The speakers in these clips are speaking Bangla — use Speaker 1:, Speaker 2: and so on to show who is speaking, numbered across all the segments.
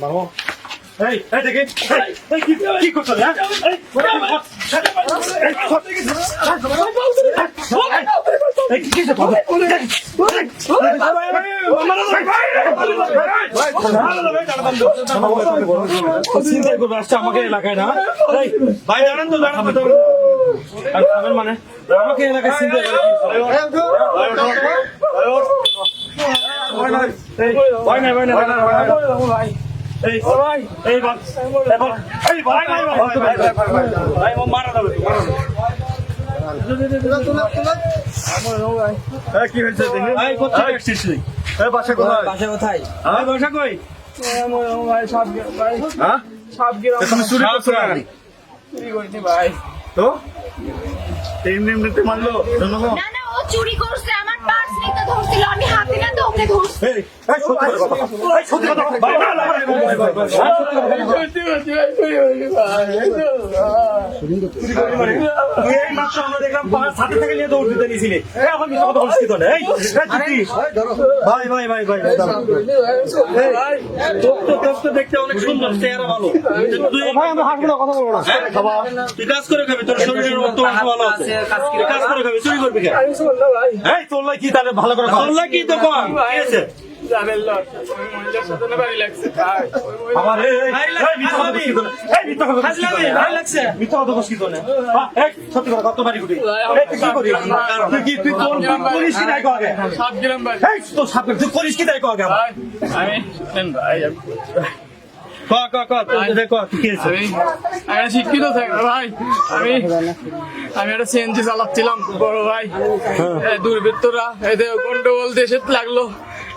Speaker 1: মারো এই এই দেখে এই, কি করছ হ্যাঁ এই এই, কি এই কি কি চিন্তাই আমাকে এলাকায় না ভাই জানেন তো জানেন মানে আমাকে এলাকায় চিন্তা ভয় নাই ভয় নাই ভয় নাই ভয় নাই ভয় নাই এই ভাই এই ভাই এই ভাই এই ভাই ভাই ভাই ভাই যাবে মারা যাবে কি হয়েছে বাসা কোথায়?
Speaker 2: বাসা কোথায়?
Speaker 1: এই বাসা কই?
Speaker 2: ভাই সব ভাই
Speaker 1: হ্যাঁ চুরি করছ তো? এমনি এমনিতে মারলো? জনগণ
Speaker 3: না না ও চুরি করছে আমার আমি হাতে না তো ওকে ধরছি।
Speaker 1: দেখতে অনেক সুন্দর চেহারা ভালো। তুই ভাই আমরা হাসবো না কথা বলব না। কাজ করে খাবি তোর শরীরের ভালো আছে। কাজ করে খাবি চুরি করবি তোর লাই কি তাহলে ভালো করে তোর কি তো আছে? এই তুই কি করিস?
Speaker 2: সাত গ্রাম
Speaker 1: তুই কি তাই আগে?
Speaker 2: আমি আমি শিক্ষিত থাকি ভাই। আমি আমি একটা সিএনজি চালাচ্ছিলাম বড় ভাই। এ, দুর্বৃত্তরা এতে গন্ডগোল দেশে লাগল।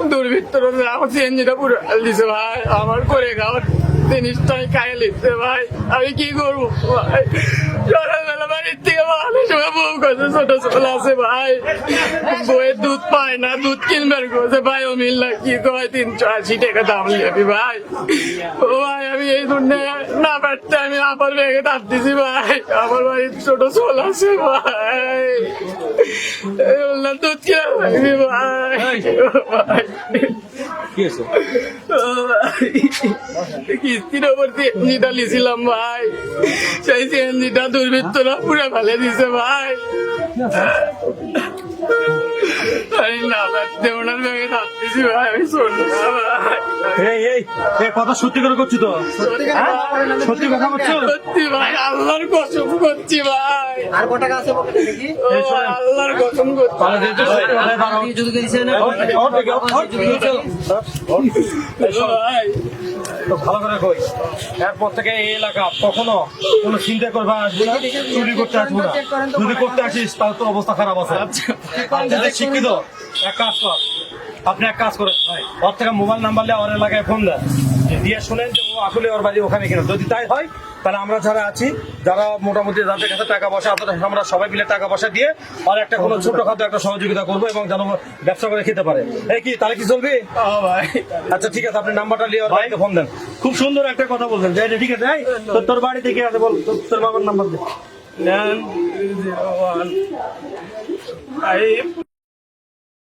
Speaker 2: দুর্বৃত্তরা আমার সিএনজিটা পুরো দিছে ভাই। আমার করে খাওয়ার জিনিসটা আমি খাইয়ে লিখছে ভাই। আমি কি করব ভাই? বাড়ির থেকে ভালো সময় বউ কাছে ছোট ছোট আছে ভাই। বইয়ের দুধ পায় না দুধ কিনবার করছে ভাই ও মিল না কি কয় তিনশো আশি টাকা দাম লিয়াবি ভাই। ও ভাই আমি এই দুনিয়ায় না পারতে আমি আবার ব্যাগে তাপ দিছি ভাই। আমার বাড়ির ছোট ছোল আছে ভাই। দুধ কিনে ভাই।
Speaker 1: কি
Speaker 2: ভাই কিস্তির ওপর সিএনজিটা লিছিলাম ভাই। সেই সিএনজিটা দুর্বৃত্তরা পুরো ফেলে দিছে ভাই। আমি না পারতে ওনার ব্যাগে থাপ ভাই আমি শুনব
Speaker 1: এই এই এই কথা সত্যি করে করছিস তো হ্যাঁ? সত্যি কথা বলছো
Speaker 2: সত্যি ভাই আল্লাহর কসম করছি ভাই
Speaker 4: আর কত টাকা আছে পকেটে দেখি
Speaker 2: আল্লাহর কসম করছি
Speaker 1: তাহলে যেহেতু সত্যি
Speaker 4: যদি গেছে না
Speaker 1: ওর দিকে, ওর দিকে, ওর দিকে।
Speaker 2: ও ভাই
Speaker 1: তো ভালো করে কই এরপর থেকে এই এলাকা কখনো কোনো চিন্তা করবে আসব না চুরি করতে আসব না যদি করতে আসিস তাহলে তোর অবস্থা খারাপ আছে শিক্ষিত এক কাজ কর। আপনি এক কাজ করেন ওর থেকে মোবাইল নাম্বার নিয়ে ওর এলাকায় ফোন দেন। দিয়ে শুনেন যে ও আসলে ওর বাড়ি ওখানে কিনা। যদি তাই হয় তাহলে আমরা যারা আছি যারা মোটামুটি যাদের কাছে টাকা পয়সা আছে আমরা সবাই মিলে টাকা পয়সা দিয়ে আর একটা কোনো ছোটখাটো একটা সহযোগিতা করব এবং যেন ব্যবসা করে খেতে পারে। এই কি তাহলে কি চলবে?
Speaker 2: ভাই।
Speaker 1: আচ্ছা ঠিক আছে আপনি নাম্বারটা নিয়ে ওর ভাইকে ফোন দেন। খুব সুন্দর একটা কথা বলছেন। যে এটা ঠিক আছে এই, তোর তোর বাড়িতে কে আছে বল? তোর- তোর বাবার নাম্বার দে।
Speaker 2: Nine zero one. ফাইভ